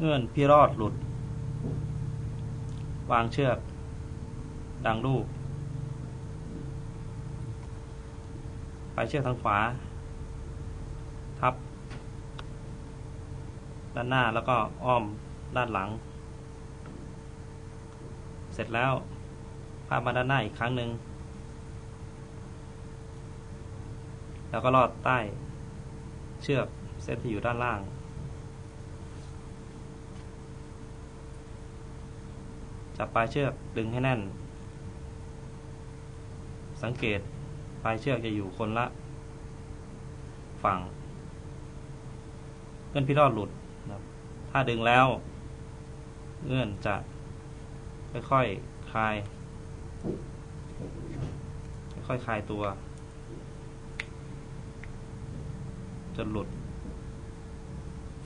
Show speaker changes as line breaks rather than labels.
เงื่อนพี่รอดหลุด วางเชือก ดังลูกปลายเชือกทางขวา ทับ ด้านหน้าแล้วก็อ้อมด้านหลัง เสร็จแล้วพามาด้านหน้าอีกครั้งหนึ่งแล้วก็ลอดใต้ เชือกเส้นที่อยู่ด้านล่าง จับปลายเชือกดึงให้แน่น สังเกตปลายเชือกจะอยู่คนละ ฝั่งเงื่อนพี่รอดหลุดนะครับ ถ้าดึงแล้วเงื่อนจะค่อยๆคลาย ค่อยๆคลายตัว จนหลุด